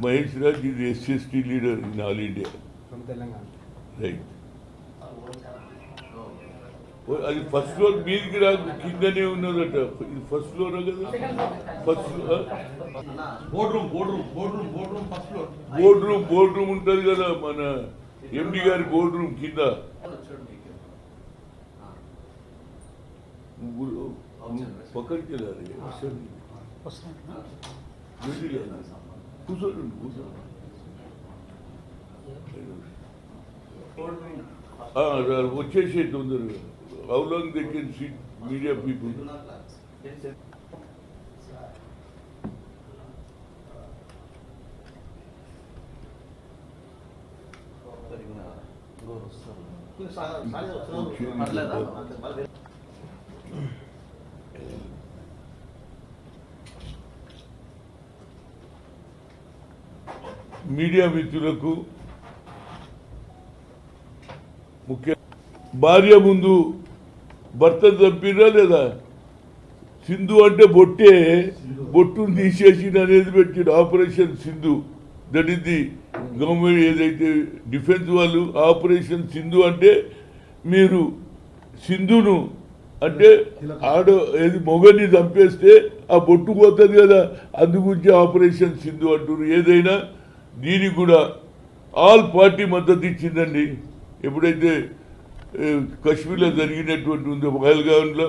Mahesh Raj is SST leader in all India. From Telangana. Right. Well, I first floor meal gira kingdane unnadata. First floor agada. First floor. Boardroom, boardroom, boardroom, boardroom, first floor. Boardroom, boardroom untadi kada mana MD gari boardroom kinda. पकड़ के ला रही है కూర్చోండి కూర్చోండి వచ్చేసే తొందరగా how long they can seat media people media మిత్రులకు ముఖ్య భార్య ముందు భర్త చంపినా లేదా? సింధు అంటే బొట్టే. బొట్టును తీసేసి అనేది పెట్టాడు. Operation Sindhu. That is the government ఏదైతే డిఫెన్స్ వాళ్ళు ఆపరేషన్ సింధు అంటే మీరు సింధును అంటే ఆడ ఏది మొగని చంపేస్తే ఆ బొట్టు పోతుంది కదా. అందుగురించి ఆపరేషన్ సింధు అంటున్నారు ఏదైనా దీనికి కూడా ఆల్ పార్టీ మద్దతు ఇచ్చిందండి. ఎప్పుడైతే కశ్మీర్లో జరిగినటువంటి ఉందో పహల్గాన్లో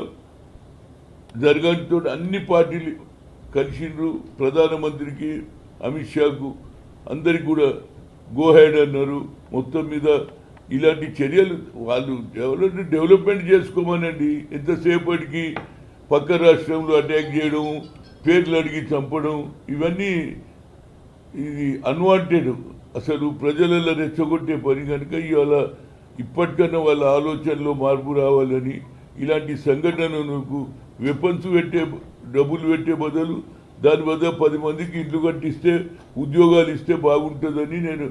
జరగడంతో అన్ని పార్టీలు కలిసిండ్రు. ప్రధానమంత్రికి అమిత్ షాకు అందరికి కూడా గోహెడ్ అన్నారు. మొత్తం మీద ఇలాంటి చర్యలు వాళ్ళు డెవలప్ డెవలప్మెంట్ చేసుకోమనండి. ఎంతసేపటికి పక్క రాష్ట్రంలో అటాక్ చేయడం పేర్లు అడిగి చంపడం ఇవన్నీ ఇది అన్వాంటెడ్ అసలు ప్రజలలో రెచ్చగొట్టే పని కనుక ఇవాళ ఇప్పటికన్నా వాళ్ళ ఆలోచనలో మార్పు రావాలని ఇలాంటి సంఘటనలకు వెపన్స్ పెట్టే డబ్బులు పెట్టే బదులు దాని బదులు పది మందికి ఇల్లు కట్టిస్తే ఉద్యోగాలు ఇస్తే బాగుంటుందని నేను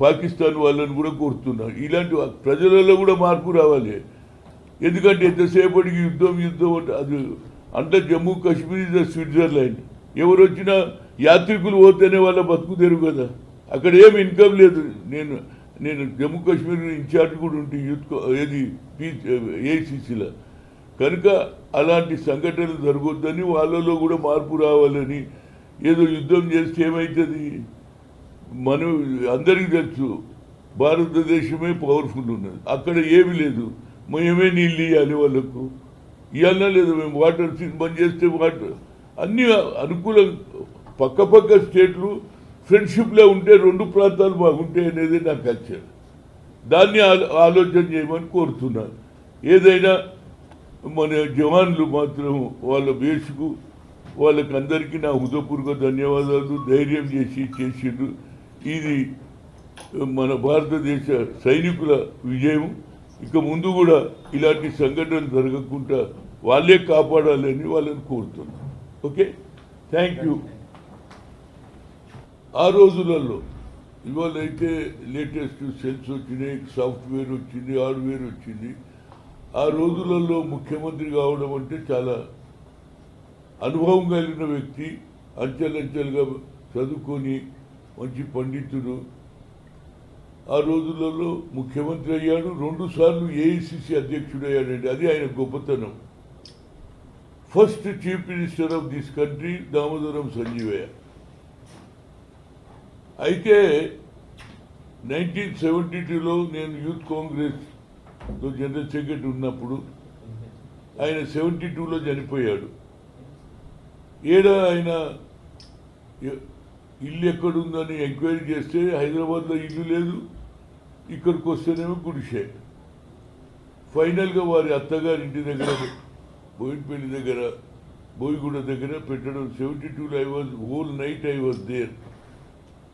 పాకిస్తాన్ వాళ్ళని కూడా కోరుతున్నాను ఇలాంటి ప్రజలలో కూడా మార్పు రావాలి. ఎందుకంటే ఎంతసేపటికి యుద్ధం యుద్ధం అంటే అది అంటే Jammu Kashmir is the Switzerland. ఎవరు వచ్చినా యాత్రికులు పోతేనే వాళ్ళ బతుకు కదా. అక్కడ ఏం ఇన్కమ్ లేదు. నేను నేను జమ్మూ కాశ్మీర్ ఇన్ఛార్జ్ కూడా ఉంటే యూత్ ఏది ఏఐసిసిలో. కనుక అలాంటి సంఘటనలు జరగొద్దని వాళ్ళలో కూడా మార్పు రావాలని ఏదో యుద్ధం చేస్తే ఏమవుతుంది మనం అందరికీ తెలుసు భారతదేశమే పవర్ఫుల్ ఉన్నది. అక్కడ ఏమి లేదు. మేమే నీళ్ళు ఇవ్వాలి వాళ్ళకు. ఇవ్వాలా లేదు మేము? వాటర్ సీన్ బంద్ చేస్తే వాటర్. అన్నీ అనుకూలం. పక్కపక్క స్టేట్లు ఫ్రెండ్షిప్లో ఉంటే రెండు ప్రాంతాలు బాగుంటాయి అనేది నా కల్చర్. దాన్ని ఆలోచన చేయమని కోరుతున్నాను. ఏదైనా మన జవాన్లు మాత్రం వాళ్ళ బేసుకు వాళ్ళకి అందరికీ నా హృదయపూర్వక ధన్యవాదాలు ధైర్యం చేసి చేసిండ్రు. ఇది మన భారతదేశ సైనికుల విజయం. ఇక ముందు కూడా ఇలాంటి సంఘటనలు జరగకుండా వాళ్ళే కాపాడాలని వాళ్ళని కోరుతున్నాను. ఓకే? Thank you. ఆ రోజులలో ఇవాళ అయితే లేటెస్ట్ సెల్స్ వచ్చినాయి సాఫ్ట్వేర్ వచ్చింది హార్డ్వేర్ వచ్చింది. ఆ రోజులలో ముఖ్యమంత్రి కావడం అంటే చాలా అనుభవం కలిగిన వ్యక్తి అంచెలంచెలుగా చదువుకొని మంచి పండితుడు. ఆ రోజులలో ముఖ్యమంత్రి అయ్యాడు రెండు సార్లు ఏఐసిసి అధ్యక్షుడు అయ్యాడండి అది ఆయన గొప్పతనం. First chief minister of this country Damodaram Sanjivayya. అయితే నైన్టీన్ సెవెంటీ టూలో నేను యూత్ కాంగ్రెస్లో జనరల్ సెక్రటరీ ఉన్నప్పుడు ఆయన సెవెంటీ టూలో చనిపోయాడు. ఏడ ఆయన ఇల్లు ఎక్కడుందని ఎంక్వైరీ చేస్తే హైదరాబాద్లో ఇల్లు లేదు ఇక్కడికి వస్తేనేమో గుడిసే. ఫైనల్గా వారి అత్తగారి ఇంటి దగ్గర బోయినపల్లి దగ్గర బోయిగూడ దగ్గర పెట్టడం. సెవెంటీ టూలో I was whole night I was there.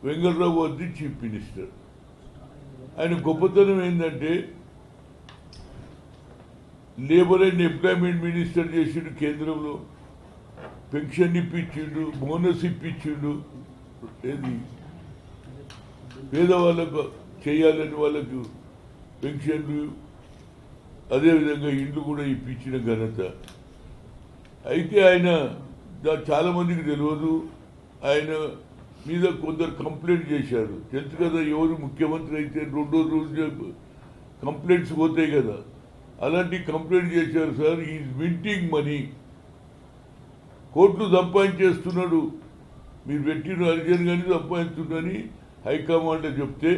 Vengal Rao was chief minister. ఆయన గొప్పతనం ఏంటంటే లేబర్ అండ్ ఎంప్లాయ్మెంట్ మినిస్టర్ చేసిండు కేంద్రంలో పెన్షన్ ఇప్పించిండు బోనస్ ఇప్పించిండు ఏది? పేదవాళ్ళకు చేయాలని వాళ్ళకు పెన్షన్లు అదేవిధంగా ఇండ్లు కూడా ఇప్పించిన ఘనత. అయితే ఆయన చాలామందికి తెలియదు. ఆయన మీద కొందరు కంప్లైంట్ చేశారు. తెలుసు కదా ఎవరు ముఖ్యమంత్రి అయితే రెండో రోజు కంప్లైంట్స్ పోతాయి కదా. అలాంటి కంప్లైంట్ చేశారు సార్ ఈ వింటింగ్ మనీ. కోట్లు సంపాదించేస్తున్నాడు. మీరు పెట్టిన అర్జున్ కానీ సంపాదించుందని హైకమాండ్ చెప్తే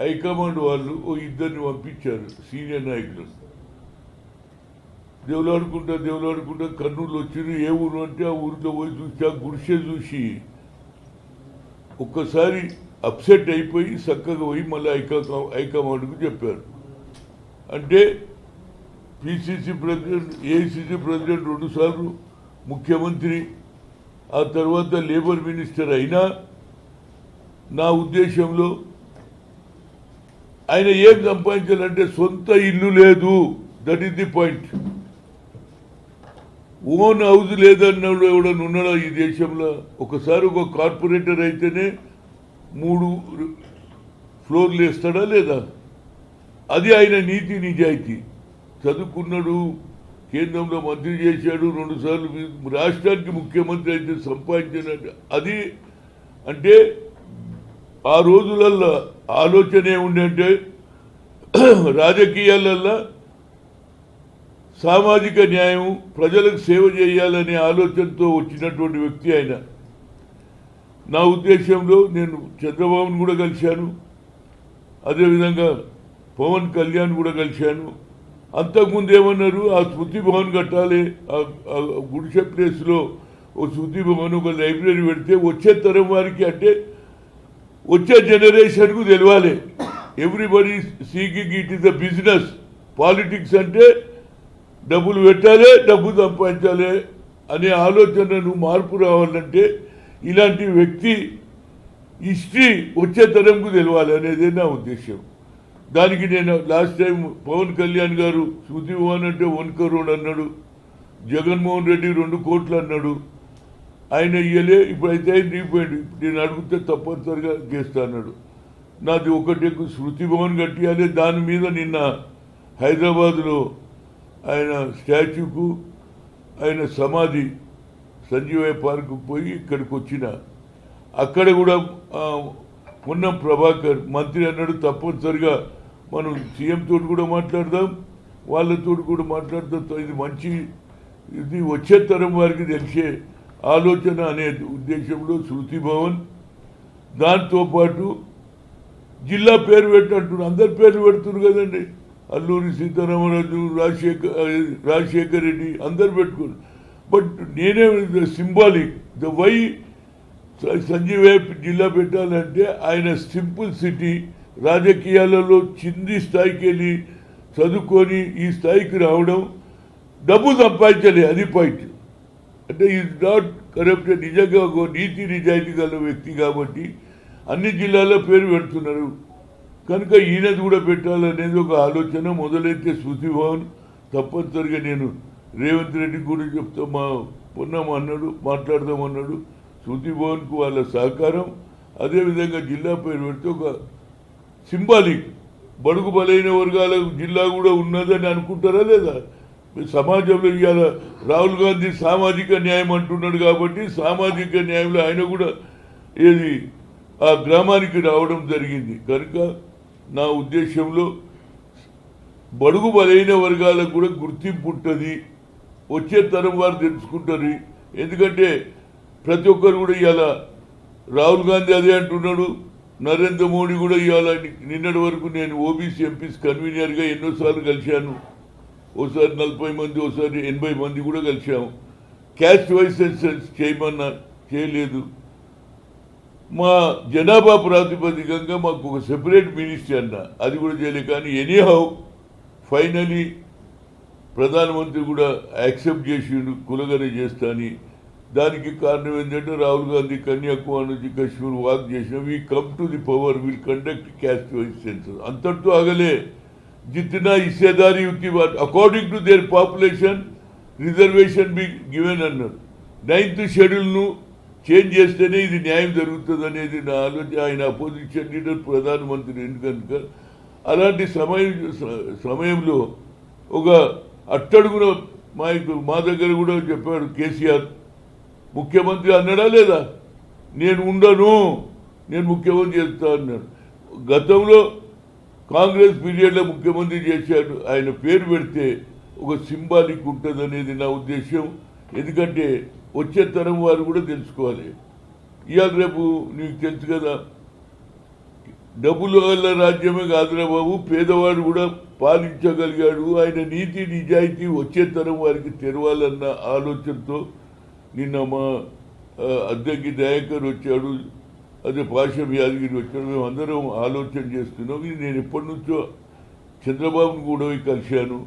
హైకమాండ్ వాళ్ళు ఓ ఇద్దరిని పంపించారు సీనియర్ నాయకులు. దేవులాడుకుంటా దేవులాడుకుంటా కర్నూలు వచ్చింది ఏ ఊరు అంటే ఆ ఊరిలో పోయి చూసి ఆ గుడిసె చూసి ఒక్కసారి అప్సెట్ అయిపోయి చక్కగా పోయి మళ్ళీ ఐకా హైకమాండ్కు చెప్పారు. అంటే పిసిసి ప్రెసిడెంట్ ఏఐసిసి ప్రెసిడెంట్ రెండుసార్లు ముఖ్యమంత్రి ఆ తర్వాత లేబర్ మినిస్టర్ అయినా నా ఉద్దేశంలో ఆయన ఏం సంపాదించాలంటే సొంత ఇల్లు లేదు. That is the point own house లేదన్నాడు ఎవడన్నా ఉన్నాడా ఈ దేశంలో? ఒకసారి ఒక కార్పొరేటర్ అయితేనే మూడు ఫ్లోర్లు వేస్తాడా లేదా? అది ఆయన నీతి నిజాయితీ. చదువుకున్నాడు కేంద్రంలో మంత్రి చేశాడు రెండుసార్లు రాష్ట్రానికి ముఖ్యమంత్రి అయితే సంపాదించినట్టు. అది అంటే ఆ రోజులల్లో ఆలోచన అంటే రాజకీయాలల్లో సామాజిక న్యాయం ప్రజలకు సేవ చేయాలనే ఆలోచనతో వచ్చినటువంటి వ్యక్తి ఆయన. నా ఉద్దేశంలో నేను చంద్రబాబును కూడా కలిశాను. అదేవిధంగా పవన్ కళ్యాణ్ కూడా కలిశాను. అంతకుముందు ఏమన్నారు? ఆ స్మృతి భవన్ కట్టాలి. ఆ- గుడిసె ప్లేస్లో ఓ స్మృతి భవన్ ఒక లైబ్రరీ పెడితే వచ్చే తరం వారికి అంటే వచ్చే జనరేషన్కు తెలియాలి everybody seeking it is the business. Politics అంటే డబ్బులు పెట్టాలి డబ్బు సంపాదించాలి అనే ఆలోచన నువ్వు మార్పు రావాలంటే ఇలాంటి వ్యక్తి హిస్టరీ వచ్చే తరంకు తెలవాలి అనేది నా ఉద్దేశం దానికి నేను లాస్ట్ టైం పవన్ కళ్యాణ్ గారు శృతి భవన్ అంటే వన్ కరోడ్ అన్నాడు జగన్మోహన్ రెడ్డి రెండు కోట్లు అన్నాడు. ఆయన ఇయ్యలే ఇప్పుడైతే ఆయన నేను అడిగితే తప్పనిసరిగా చేస్తా అన్నాడు. నాది ఒకటి శృతి భవన్ కట్టియాలి దాని మీద నిన్న హైదరాబాద్లో ఆయన స్టాచ్యూకు ఆయన సమాధి సంజీవయ్య పార్కు పోయి ఇక్కడికి వచ్చిన. అక్కడ కూడా ఉన్న ప్రభాకర్ మంత్రి అన్నాడు తప్పనిసరిగా మనం సీఎం తోటి కూడా మాట్లాడదాం వాళ్ళతో కూడా మాట్లాడతాం ఇది మంచి ఇది వచ్చే తరం వారికి తెలిసే ఆలోచన అనే ఉద్దేశంలో శృతి భవన్. దాంతోపాటు జిల్లా పేరు పెట్టినట్టు అందరి పేర్లు పెడుతున్నారు కదండి. అల్లూరి సీతారామరాజు రాజశేఖర్ రాజశేఖర్ రెడ్డి అందరు పెట్టుకున్నారు. బట్ నేనే సింబాలిక్. ద వై సంజీవ్ జిల్లా పెట్టాలంటే ఆయన సింపుల్ సిటీ రాజకీయాలలో చింది స్థాయికి వెళ్ళి చదువుకొని ఈ స్థాయికి రావడం డబ్బు సంపాదించాలి అది పాయింట్ అంటే ఈజ్ నాట్ కరప్టెడ్ నిజంగా ఒక నీతి నిజాయితీ గల వ్యక్తి కాబట్టి అన్ని జిల్లాల్లో పేరు పెడుతున్నారు. కనుక ఈయనది కూడా పెట్టాలనేది ఒక ఆలోచన మొదలైతే శృతి భవన్ తప్పనిసరిగా నేను రేవంత్ రెడ్డి కూడా చెప్తా మా పొన్నం అన్నాడు మాట్లాడదామన్నాడు శృతి భవన్కు వాళ్ళ సహకారం అదేవిధంగా జిల్లా పేరు పెడితే ఒక సింబాలిక్ బడుగు బలైన వర్గాల జిల్లా కూడా ఉన్నదని అనుకుంటారా లేదా? సమాజంలో ఇవాళ రాహుల్ గాంధీ సామాజిక న్యాయం అంటున్నాడు కాబట్టి సామాజిక న్యాయంలో ఆయన కూడా ఏది ఆ గ్రామానికి రావడం జరిగింది. కనుక నా ఉద్దేశంలో బడుగు బలైన వర్గాలకు కూడా గుర్తింపు ఉంటుంది. వచ్చే తరం వారు తెలుసుకుంటారు. ఎందుకంటే ప్రతి ఒక్కరు కూడా ఇవాళ రాహుల్ గాంధీ అదే అంటున్నాడు. నరేంద్ర మోడీ కూడా ఇవాళ నిన్నటి వరకు నేను ఓబీసీ ఎంపీస్ కన్వీనర్గా ఎన్నోసార్లు కలిశాను. ఓసారి నలభై మంది ఓసారి ఎనభై మంది కూడా కలిశాము. క్యాస్ట్ వైస్ సెన్సెస్ చేయమన్నా చేయలేదు. మా జనాభా ప్రాతిపదికంగా మాకు ఒక సెపరేట్ మినిస్ట్రీ అన్న. అది కూడా చేయలేదు కానీ ఎనీహౌ ఫైనలీ ప్రధానమంత్రి కూడా యాక్సెప్ట్ చేసిండు కులగనే చేస్తా అని. దానికి కారణం ఏంటంటే రాహుల్ గాంధీ కన్యాకుమారి నుంచి కశ్మీర్ వాక్ చేసిన we come to the power will conduct caste wise census అంతటితో ఆగలే. జిత్నా హిస్సేదారి according to their population reservation be given అన్నారు. నైన్త్ షెడ్యూల్ను చేంజ్ చేస్తేనే ఇది న్యాయం జరుగుతుంది అనేది నా ఆలోచన. ఆయన అపోజిషన్ లీడర్ ప్రధానమంత్రి ఎందుకనుక అలాంటి సమయం సమయంలో ఒక అట్టడుగున మా మా దగ్గర కూడా చెప్పాడు కేసీఆర్. ముఖ్యమంత్రి అన్నాడా లేదా? నేను ఉండను నేను ముఖ్యమంత్రి చేస్తా అన్నాడు. గతంలో కాంగ్రెస్ పీరియడ్లో ముఖ్యమంత్రి చేశాడు. ఆయన పేరు పెడితే ఒక సింబాలిక్ ఉంటుంది అనేది నా ఉద్దేశం ఎందుకంటే వచ్చే తరం వారు కూడా తెలుసుకోవాలి. ఇవాళ రేపు నీకు తెలుసు కదా డబ్బుల వల్ల రాజ్యమే కాదురా బాబు పేదవాడు కూడా పాలించగలిగాడు. ఆయన నీతి నిజాయితీ వచ్చే తరం వారికి తెరవాలన్న ఆలోచనతో నిన్న మా అద్దెకి దయాకర్ వచ్చాడు. అదే పాషం యాదగిరి వచ్చాడు. మేము అందరం ఆలోచన చేస్తున్నాం. ఇది నేను ఎప్పటి నుంచో చంద్రబాబును కూడా కలిశాను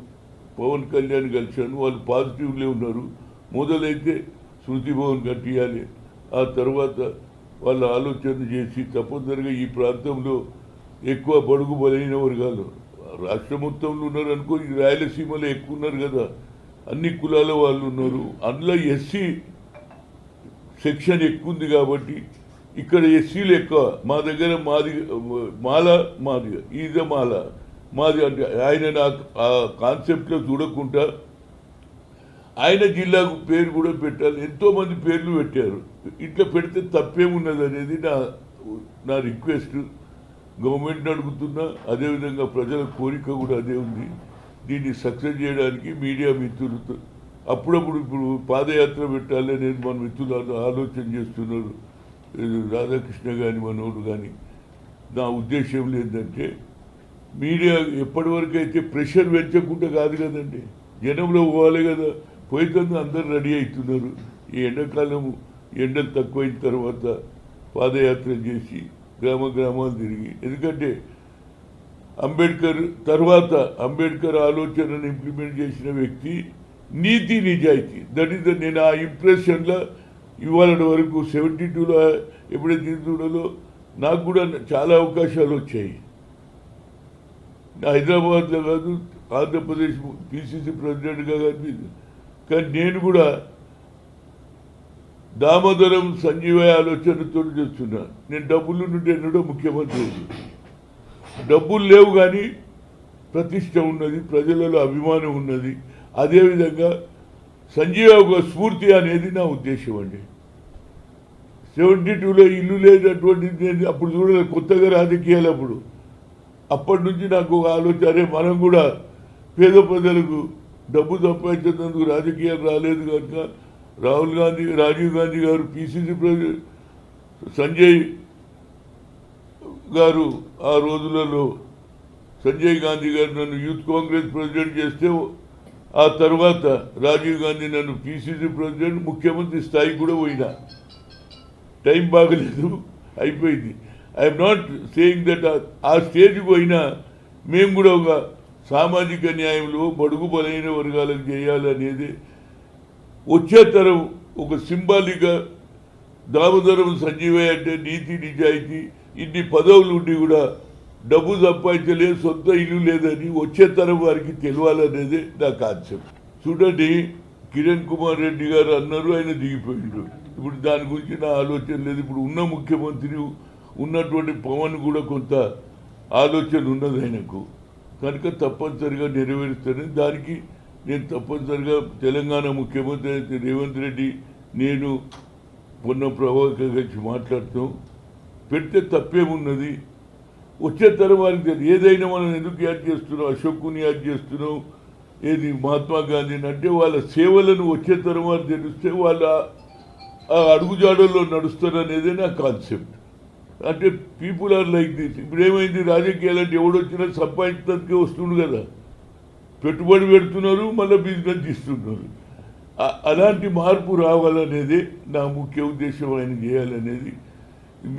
పవన్ కళ్యాణ్ కలిశాను. వాళ్ళు పాజిటివ్లే ఉన్నారు. మొదలైతే శృతి భవన్ కట్టియాలి. ఆ తర్వాత వాళ్ళ ఆలోచన చేసి తప్పనిసరిగా ఈ ప్రాంతంలో ఎక్కువ బడుగు బలైన వర్గాలు రాష్ట్ర మొత్తంలో ఉన్నారు అనుకో రాయలసీమలో ఎక్కువ ఉన్నారు కదా. అన్ని కులాల వాళ్ళు ఉన్నారు. అందులో ఎస్సీ సెక్షన్ ఎక్కువ ఉంది కాబట్టి ఇక్కడ ఎస్సీలు ఎక్కువ. మా దగ్గర మాది మాల మాది ఈజ మాల మాది అంటే ఆయన నా ఆ కాన్సెప్ట్లో చూడకుండా ఆయన జిల్లాకు పేరు కూడా పెట్టాలి ఎంతో మంది పేర్లు పెట్టారు. ఇట్లా పెడితే తప్పేమున్నది అనేది నా నా రిక్వెస్ట్. గవర్నమెంట్ అడుగుతున్నా అదేవిధంగా ప్రజల కోరిక కూడా అదే ఉంది. దీన్ని సక్సెస్ చేయడానికి మీడియా మిత్రులతో అప్పుడప్పుడు ఇప్పుడు పాదయాత్ర పెట్టాలి అనేది మన మిత్రులు ఆలోచన చేస్తున్నారు. రాధాకృష్ణ కానీ మనోడు కానీ నా ఉద్దేశం ఏంటంటే మీడియా ఎప్పటి వరకు అయితే ప్రెషర్ పెంచకుండా కాదు కదండి. జనంలో పోవాలి కదా. పోయితుంది అందరు రెడీ అవుతున్నారు. ఈ ఎండాకాలం ఎండలు తక్కువైన తర్వాత పాదయాత్ర చేసి గ్రామ గ్రామాలు తిరిగి ఎందుకంటే అంబేద్కర్ తర్వాత అంబేద్కర్ ఆలోచనను ఇంప్లిమెంట్ చేసిన వ్యక్తి నీతి నిజాయితీ. దట్ ఈస్ నేను ఆ ఇంప్రెషన్లో ఇవాళ వరకు సెవెంటీ టూలో ఎప్పుడైతే చూడాలో నాకు కూడా చాలా అవకాశాలు వచ్చాయి. హైదరాబాద్లో కాదు ఆంధ్రప్రదేశ్ పిసిసి ప్రెసిడెంట్గా కానీ కానీ నేను కూడా దామోదరం సంజీవయ ఆలోచనతో చేస్తున్నాను. నేను డబ్బులు నుండి ఎన్నడో ముఖ్యమంత్రి డబ్బులు లేవు కానీ ప్రతిష్ట ఉన్నది ప్రజలలో అభిమానం ఉన్నది. అదేవిధంగా సంజీవ ఒక స్ఫూర్తి అనేది నా ఉద్దేశం అండి. సెవెంటీ టూలో ఇల్లు లేనటువంటి నేను అప్పుడు చూడలేదు కొత్తగా రాజకీయాలు అప్పుడు. అప్పటి నుంచి నాకు ఒక ఆలోచన మనం కూడా పేద ప్రజలకు డబ్బు సంపాదించేందుకు రాజకీయాలు రాలేదు కనుక రాహుల్ గాంధీ రాజీవ్ గాంధీ గారు పిసిసి ప్రెసిడెంట్ సంజయ్ గారు ఆ రోజులలో సంజయ్ గాంధీ గారు నన్ను యూత్ కాంగ్రెస్ ప్రెసిడెంట్ చేస్తే ఆ తర్వాత రాజీవ్ గాంధీ నన్ను పిసిసి ప్రెసిడెంట్ ముఖ్యమంత్రి స్థాయికి కూడా పోయినా. టైం బాగలేదు అయిపోయింది. ఐఎమ్ నాట్ సేయింగ్ దట్ ఆ స్టేజ్కి పోయినా మేము కూడా ఒక సామాజిక న్యాయంలో బడుగు బలైన వర్గాలకు చేయాలనేది వచ్చే తరం ఒక సింబాలిక్గా దామోదరం సంజీవయ్య అంటే నీతి నిజాయితీ ఇన్ని పదవులు ఉండి కూడా డబ్బు సంపాదించలేదు సొంత ఇల్లు లేదని వచ్చే తరం వారికి తెలియాలనేది నా కాన్సెప్ట్. చూడండి కిరణ్ కుమార్ రెడ్డి గారు అన్నారు ఆయన దిగిపోయిండు. ఇప్పుడు దాని గురించి నా ఆలోచన లేదు. ఇప్పుడు ఉన్న ముఖ్యమంత్రి ఉన్నటువంటి పవన్ కూడా కొంత ఆలోచన ఉన్నది ఆయనకు. కనుక తప్పనిసరిగా నెరవేరుస్తాను. దానికి నేను తప్పనిసరిగా తెలంగాణ ముఖ్యమంత్రి అయితే రేవంత్ రెడ్డి నేను పొన్న ప్రభాకర్ కలిసి మాట్లాడుతాం పెడితే తప్పేమున్నది? వచ్చే తరం వారికి తెలియదు. ఏదైనా మనం ఎందుకు యాడ్ చేస్తున్నాం? అశోక్ని యాడ్ చేస్తున్నాం? ఏది మహాత్మా గాంధీని? అంటే వాళ్ళ సేవలను వచ్చే తరం వారు తెలిస్తే వాళ్ళ ఆ అడుగుజాడల్లో నడుస్తారనేదే నా కాన్సెప్ట్. అంటే పీపుల్ ఆర్ లైక్ దిస్ ఇప్పుడు ఏమైంది? రాజకీయాలు అంటే ఎవడొచ్చినా సంపాదించడానికి వస్తుండు కదా. పెట్టుబడి పెడుతున్నారు మళ్ళీ బిజినెస్ ఇస్తున్నారు అలాంటి మార్పు రావాలనేది నా ముఖ్య ఉద్దేశం ఆయన చేయాలనేది.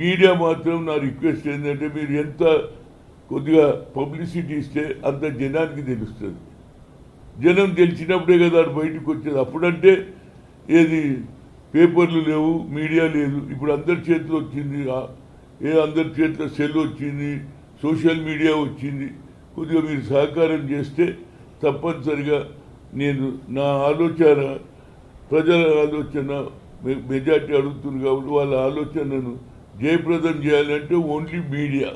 మీడియా మాత్రం నా రిక్వెస్ట్ ఏంటంటే మీరు ఎంత కొద్దిగా పబ్లిసిటీ ఇస్తే అంత జనానికి తెలుస్తుంది. జనం తెలిసినప్పుడే కదా అది బయటకు వచ్చేది. అప్పుడంటే ఏది పేపర్లు లేవు మీడియా లేదు. ఇప్పుడు అందరి చేతిలో వచ్చింది ఏ అందరి చేతిలో సెల్ వచ్చింది సోషల్ మీడియా వచ్చింది కొద్దిగా మీరు సహకారం చేస్తే తప్పనిసరిగా నేను నా ఆలోచన ప్రజల ఆలోచన మెజార్టీ అడుగుతుంది కాబట్టి వాళ్ళ ఆలోచనను జయప్రదం చేయాలంటే only media.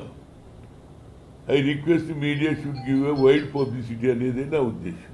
I request media should give a wide publicity అనేది నా ఉద్దేశం.